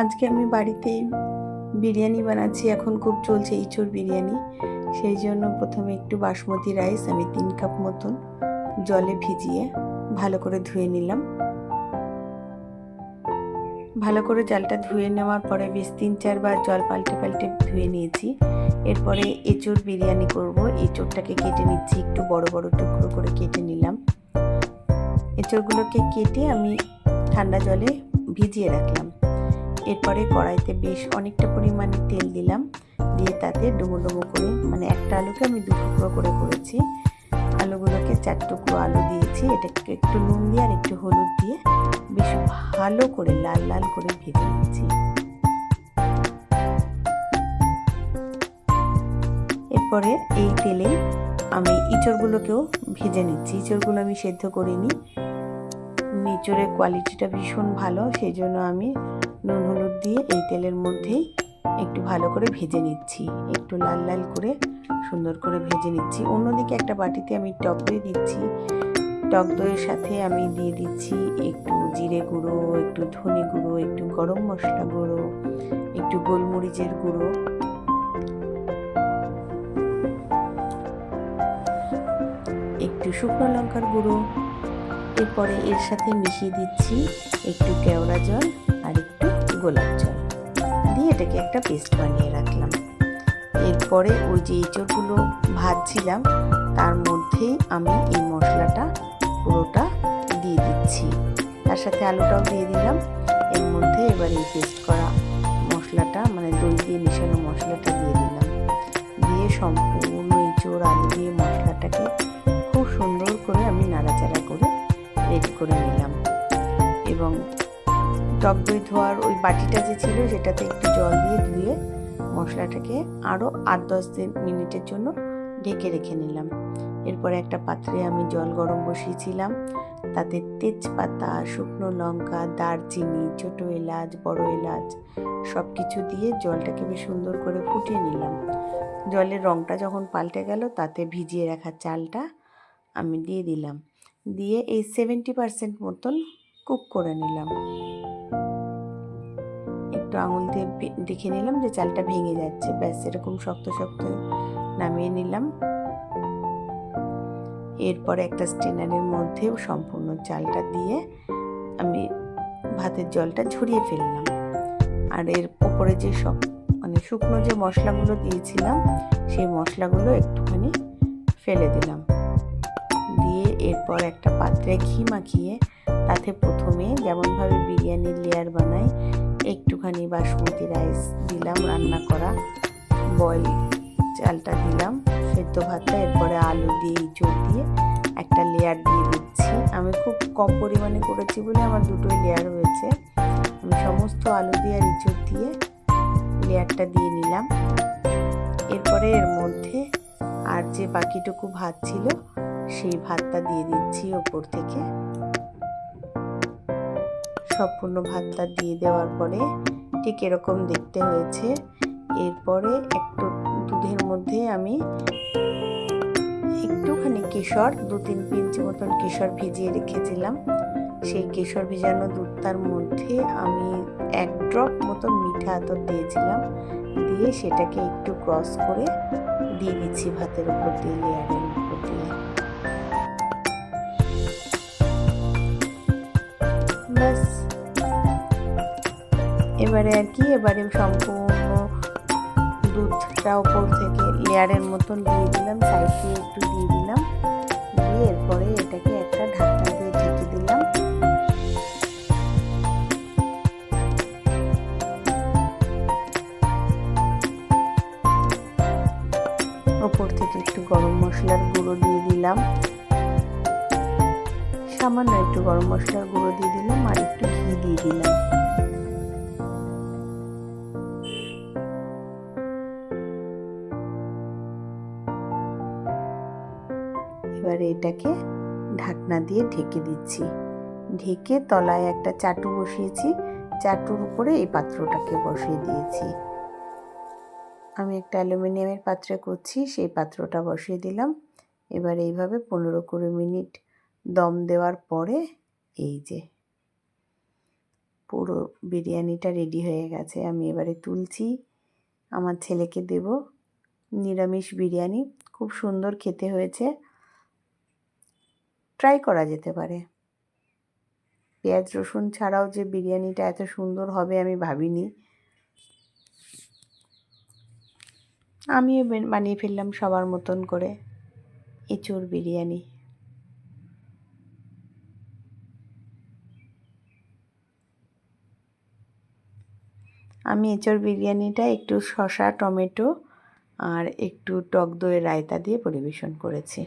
আজকে আমি বাড়িতেই বিরিয়ানি বানাচ্ছি। এখন খুব চলছে ইঁচড় বিরিয়ানি। সেই জন্য প্রথমে একটু বাসমতি রাইস, আমি তিন কাপ মতন জলে ভিজিয়ে ভালো করে ধুয়ে নিলাম। ভালো করে জলটা ধুয়ে নেওয়ার পরে বেশ তিন চারবার জল পাল্টে পাল্টে ধুয়ে নিয়েছি। এরপরে এঁচড় বিরিয়ানি করব। এঁচড়টাকে কেটে নিচ্ছি, একটু বড় বড় টুকরো করে কেটে নিলাম। এঁচড়গুলোকে কেটে আমি ঠান্ডা জলে ভিজিয়ে রাখলাম। এরপরে কড়াইতে বেশ অনেকটা পরিমাণে তেল দিলাম। দিয়ে তাতে ডুমো ডুমো করে মানে একটা আলুকে আমি দু টুকরো করে করেছি। আলুগুলোকে চার টুকরো আলু দিয়েছি, এটাকে একটু নুন দিয়ে আর একটু হলুদ দিয়ে বেশ ভালো করে লাল লাল করে ভেজে নিয়েছি এরপরে এই তেলে আমি ইঁচড়গুলোকেও ভেজে নিচ্ছি। ইঁচড়গুলো আমি সেদ্ধ করিনি। ইঁচড়ের কোয়ালিটিটা ভীষণ ভালো, সেই জন্য আমি নুন হলুদ দিয়ে এই তেলের মধ্যেই একটু ভালো করে ভেজে নিচ্ছি। একটু লাল লাল করে সুন্দর করে ভেজে নিচ্ছি। অন্যদিকে একটা বাটিতে আমি টক দই দিচ্ছি। টক দইয়ের সাথে আমি দিয়ে দিচ্ছি একটু জিরে গুঁড়ো, একটু ধনে গুঁড়ো, একটু গরম মশলা গুঁড়ো, একটু গোলমরিচের গুঁড়ো। একটু শুকনো লঙ্কার গুঁড়ো। এরপরে এর সাথে মিশিয়ে দিচ্ছি একটু কেওড়া জল। গোলাপ জল দিয়ে এটাকে একটা পেস্ট বানিয়ে রাখলাম। এরপরে ওই যে এঁচড়গুলো ভাজছিলাম, তার মধ্যেই আমি এই মশলাটা পুরোটা দিয়ে দিচ্ছি। তার সাথে আলুটাও দিয়ে দিলাম। এর মধ্যে এবার এই পেস্ট করা মশলাটা মানে দই দিয়ে মেশানো মশলাটা দিয়ে দিলাম। দিয়ে সম্পূর্ণ এঁচড়, আলু দিয়ে মশলাটাকে খুব সুন্দর করে আমি নাড়াচাড়া করে রেডি করে নিলাম। এবং টক দই ধোয়ার ওই বাটিটা যে ছিল, সেটাতে একটু জল দিয়ে ধুয়ে মশলাটাকে আরও আট দশ মিনিটের জন্য ঢেকে রেখে নিলাম। এরপরে একটা পাত্রে আমি জল গরম বসিয়েছিলাম। তাতে তেজপাতা, শুকনো লঙ্কা, দারচিনি, ছোটো এলাচ, বড় এলাচ সব কিছু দিয়ে জলটাকে বেশ সুন্দর করে ফুটিয়ে নিলাম। জলের রঙটা যখন পাল্টে গেল, তাতে ভিজিয়ে রাখা চালটা আমি দিয়ে দিলাম। দিয়ে এই সেভেন্টি পারসেন্ট মতন কুক করে নিলাম। একটু আঙুল দিয়ে দেখে নিলাম যে চালটা ভেঙে যাচ্ছে। ব্যাস, এরকম শক্ত শক্ত নামিয়ে নিলাম। এরপরে একটা স্টেনারের মধ্যে সম্পূর্ণ চালটা দিয়ে আমি ভাতের জলটা ঝরিয়ে ফেললাম। আর এর ওপরে যে সব মানে শুকনো যে মশলাগুলো দিয়েছিলাম, সেই মশলাগুলো একটুখানি ফেলে দিলাম। দিয়ে এরপর একটা পাত্রে ঘি মাখিয়ে তাতে প্রথমে যেমনভাবে বিরিয়ানির লেয়ার বানাই একটুখানি বাসমতি রাইস দিলাম, রান্না করা। বয়েল চালটা দিলাম, সেদ্ধ ভাতটা, এরপরে আলু দিয়ে ইঁচড় দিয়ে একটা লেয়ার দিয়ে দিচ্ছি। আমি খুব কম পরিমাণে করেছি বলে আমার দুটোই লেয়ার হয়েছে। আমি সমস্ত আলু দিয়ে আর ইঁচড় দিয়ে লেয়ারটা দিয়ে নিলাম। এরপরে এর মধ্যে আর যে বাকিটুকু ভাত ছিল, সেই ভাতটা দিয়ে দিচ্ছি ওপর থেকে। সম্পূর্ণ ভাতটা দিয়ে দেওয়ার পরে ঠিক এরকম দেখতে হয়েছে। এরপরে একটু দুধের মধ্যে আমি একটুখানি কেশর, দু তিন পিঞ্চ মতন কেশর ভিজিয়ে রেখেছিলাম। সেই কেশর ভিজানো দুধটার মধ্যে আমি এক ড্রপ মতন মিঠা আতর দিয়েছিলাম। দিয়ে সেটাকে একটু ক্রস করে দিয়ে দিচ্ছি ভাতের উপর দিয়ে, লেয়ারের উপর দিয়ে। এবারে আর কি, এবারে সম্পূর্ণ দুধটা ওপর থেকে লেয়ারের মতন দিয়ে দিলাম সাইড একটু দিয়ে দিলাম, দিয়ে এরপরে এটাকে একটা ঢাকনা দিয়ে ঢেকে দিলাম। ওপর থেকে একটু গরম মশলার গুঁড়ো দিয়ে দিলাম। সামান্য একটু গরম মশলার গুঁড়ো দিয়ে দিলাম আর একটু ঘি দিয়ে দিলাম। এটাকে ঢাকনা দিয়ে ঢেকে দিচ্ছি। ঢেকে তলায় একটা চাটু বসিয়েছি। চাটুর উপরে এই পাত্রটাকে বসিয়ে দিয়েছি। আমি একটা অ্যালুমিনিয়ামের পাত্রে করছি, সেই পাত্রটা বসিয়ে দিলাম। এবার এইভাবে পনেরো কুড়ি মিনিট দম দেওয়ার পরে এই যে পুরো বিরিয়ানিটা রেডি হয়ে গেছে। আমি এবারে তুলছি। আমার ছেলেকে দেব নিরামিষ বিরিয়ানি। খুব সুন্দর খেতে হয়েছে। ট্রাই করা যেতে পারে। পেঁয়াজ, রসুন ছাড়াও যে বিরিয়ানিটা এত সুন্দর হবে আমি ভাবিনি। আমিও বানিয়ে ফেললাম সবার মতন করে এঁচুর বিরিয়ানি। আমি এঁচড় বিরিয়ানিটা একটু শসা, টমেটো আর একটু টক দইয়ের রায়তা দিয়ে পরিবেশন করেছি।